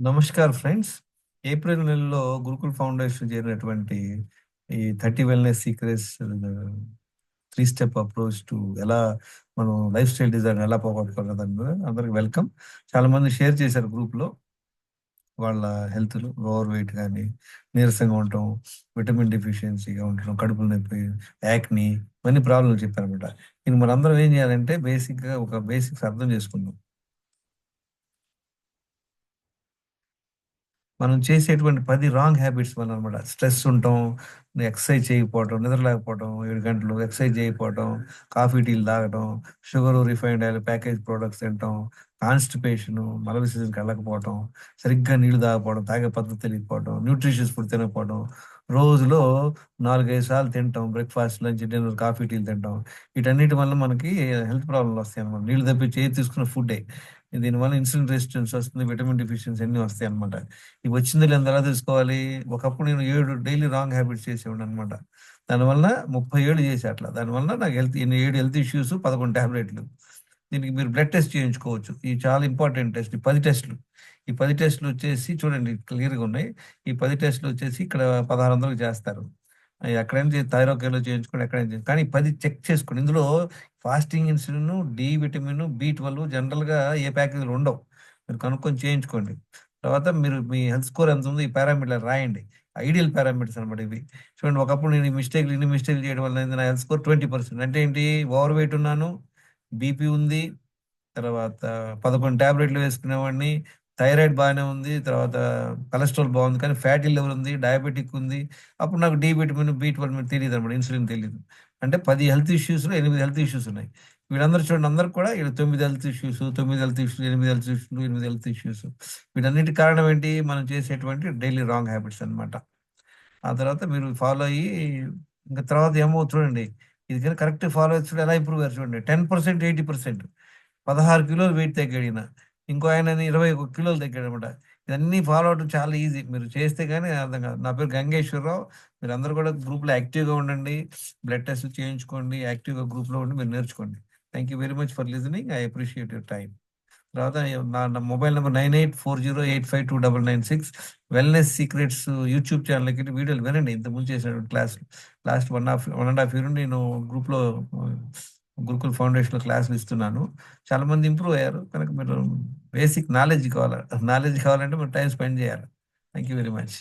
Namaskar friends. April నెలలో Gurukul foundation చేరినటువంటి ఈ thirty wellness secrets three step approach to ఎలా మనం లైఫ్ స్టైల్ డిజైన్ ఎలా పోగొట్టుకోవాలి దాని మీద అందరికి వెల్కమ్. చాలా మంది షేర్ చేశారు గ్రూప్లో వాళ్ళ హెల్త్ ఓవర్ వెయిట్ కానీ నీరసంగా ఉండటం విటమిన్ డిఫిషియన్సీగా ఉండటం కడుపులు నొప్పి యాక్ని ఇవన్నీ ప్రాబ్లమ్స్ చెప్పారనమాట ఇది మనందరం ఏం చేయాలంటే బేసిక్గా ఒక బేసిక్స్ అర్థం చేసుకుందాం. మనం చేసేటువంటి పది రాంగ్ హ్యాబిట్స్ వల్ల అనమాట స్ట్రెస్ ఉండటం ఎక్సర్సైజ్ చేయకపోవటం నిద్రలేకపోవడం ఏడు గంటలు ఎక్సర్సైజ్ చేయకపోవటం కాఫీ టీలు తాగటం sugar refined oil package products తినటం కాన్స్టిపేషన్ మల విసర్జనకి వెళ్ళకపోవడం సరిగ్గా నీళ్ళు తాగకపోవడం తాగే పద్ధతి తెలియకపోవడం న్యూట్రిషన్స్ ఫుడ్ తినకపోవడం రోజులో నాలుగైదు సార్లు తింటాం బ్రేక్ఫాస్ట్ లంచ్ డిన్నర్ కాఫీ టీలు తింటాం. వీటన్నిటి వల్ల మనకి హెల్త్ ప్రాబ్లమ్స్ వస్తాయి అనమాట నీళ్ళు తప్పి చేతి తీసుకున్న ఫుడ్డే. దీనివల్ల ఇన్సులిన్ రెసిస్టెన్స్ వస్తుంది విటమిన్ డిఫిషియన్సీ అన్ని వస్తాయి అనమాట ఇవి వచ్చింది లేదా ఎలా తెలుసుకోవాలి. ఒకప్పుడు నేను ఏడు డైలీ రాంగ్ హ్యాబిట్స్ చేసేవాడు అనమాట దానివల్ల ముప్పై ఏళ్ళు చేసే అట్లా. దానివల్ల నాకు హెల్త్ ఏడు హెల్త్ ఇష్యూస్ పదకొండు ట్యాబ్లెట్లు దీనికి మీరు బ్లడ్ టెస్ట్ చేయించుకోవచ్చు. ఇది చాలా ఇంపార్టెంట్ టెస్ట్ ఈ పది టెస్టులు. ఈ పది టెస్టులు వచ్చేసి చూడండి క్లియర్గా ఉన్నాయి. ఈ పది టెస్టులు వచ్చేసి ఇక్కడ పదహారు వందలకు చేస్తారు. ఎక్కడైనా థైరోకేలో చేయించుకోండి ఎక్కడైనా కానీ పది చెక్ చేసుకోండి. ఇందులో fasting insulin D vitamin B twelve జనరల్గా ఏ ప్యాకేజీలు ఉండవు. మీరు కనుక్కొని చేయించుకోండి. తర్వాత మీరు మీ హెల్త్ స్కోర్ ఎంత ఉందో ఈ పారామీటర్ రాయండి. ఐడియల్ పారామీటర్స్ అనమాట ఇవి. చూడండి ఒకప్పుడు నేను మిస్టేక్ ఇన్ని మిస్టేక్ చేయడం వల్ల నా హెల్త్ స్కోర్ ట్వంటీ పర్సెంట్. అంటే ఏంటి? ఓవర్ వెయిట్ ఉన్నాను బీపీ ఉంది తర్వాత పదకొండు ట్యాబ్లెట్లు వేసుకునేవాడిని థైరాయిడ్ బాగానే ఉంది తర్వాత కొలెస్ట్రాల్ బాగుంది కానీ ఫ్యాటీ లెవెల్ ఉంది డయాబెటిక్ ఉంది. అప్పుడు నాకు డి విటమిన్ బీ ట్వెల్వ్ తెలియదు అనమాట ఇన్సులిన్ తెలియదు అంటే పది హెల్త్ ఇష్యూస్లో ఎనిమిది హెల్త్ ఇష్యూస్ ఉన్నాయి. వీళ్ళందరూ చూడండి అందరు కూడా వీళ్ళు తొమ్మిది హెల్త్ ఇష్యూస్ తొమ్మిది హెల్త్ ఇష్యూస్ ఎనిమిది హెల్త్ ఇష్యూస్ ఎనిమిది హెల్త్ ఇష్యూస్ వీటన్నిటి కారణం ఏంటి? మనం చేసేటువంటి డైలీ రాంగ్ హ్యాబిట్స్ అనమాట ఆ తర్వాత మీరు ఫాలో అయ్యి ఇంకా తర్వాత ఏమో చూడండి. ఇది కానీ కరెక్ట్ ఫాలో అయితే ఎలా ఇంప్రూవ్ అయ్యారు చూడండి. టెన్ పర్సెంట్ ఎయిటీ పర్సెంట్ పదహారు కిలోలు వెయిట్ తగ్గాడిన ఇంకో ఆయన ఇరవై ఒక కిలోలు తగ్గాడు అనమాట ఇవన్నీ ఫాలో అవడం చాలా ఈజీ మీరు చేస్తే కానీ అర్థం కాదు. నా పేరు గంగేశ్వరరావు. మీరు అందరూ కూడా గ్రూప్లో యాక్టివ్గా ఉండండి. బ్లడ్ టెస్ట్ చేయించుకోండి. యాక్టివ్గా గ్రూప్లో ఉండి మీరు నేర్చుకోండి. Thank you very much for listening I appreciate your time తర్వాత నా mobile number nine eight four zero eight five two double nine six wellness secrets YouTube ఛానల్కి వీడియోలు వినండి. ఇంత ముందు చేసిన class. Last one half one and half year నేను గ్రూప్లో గురుకుల్ ఫౌండేషన్లో క్లాసులు ఇస్తున్నాను. చాలా మంది ఇంప్రూవ్ అయ్యారు. కనుక మీరు బేసిక్ నాలెడ్జ్ కావాలి నాలెడ్జ్ కావాలంటే మీరు టైం స్పెండ్ చేయాలి. Thank you very much